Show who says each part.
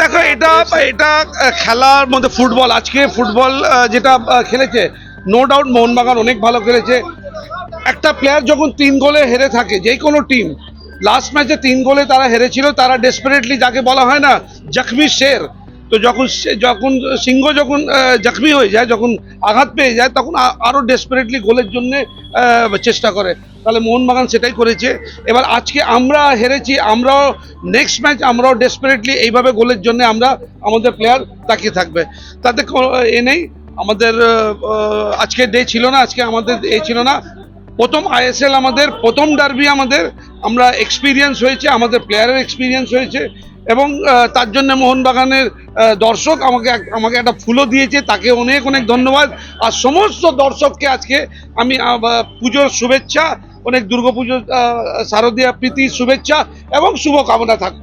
Speaker 1: দেখো, এটা এটা খেলার মধ্যে ফুটবল। আজকে ফুটবল যেটা খেলেছে নো ডাউট মোহনবাগান অনেক ভালো খেলেছে। একটা প্লেয়ার যখন তিন গোলে হেরে থাকে, যে কোনো টিম লাস্ট ম্যাচে তিন গোলে তারা হেরেছিল, তারা ডেসপারেটলি যাকে বলা হয় না, জখমি শের তো যখন সে- যখন সিংহ যখন জখমি হয়ে যায়, যখন আঘাত পেয়ে যায়, তখন আরও ডেসপারেটলি গোলের জন্য চেষ্টা করে। তাহলে মোহনবাগান সেটাই করেছে। এবার আজকে আমরা হেরেছি, আমরাও নেক্সট ম্যাচ আমরাও ডেসপারেটলি এইভাবে গোলের জন্য আমরা আমাদের প্লেয়ার তাকিয়ে থাকবে। তাতে এ নেই। আমাদের আজকে ডে ছিল না, আজকে আমাদের এ ছিল না। প্রথম আইএসএল আমাদের, প্রথম ডার্বি আমাদের। আমরা এক্সপিরিয়েন্স হয়েছে, আমাদের প্লেয়ারের এক্সপিরিয়েন্স হয়েছে এবং তার জন্য মোহনবাগানের দর্শক আমাকে আমাকে একটা ফুলও দিয়েছে, তাকে অনেক অনেক ধন্যবাদ। আর সমস্ত দর্শককে আজকে আমি পুজোর শুভেচ্ছা, অনেক দুর্গাপুজোর শারদীয়া প্রীতি শুভেচ্ছা এবং শুভকামনা থাকবে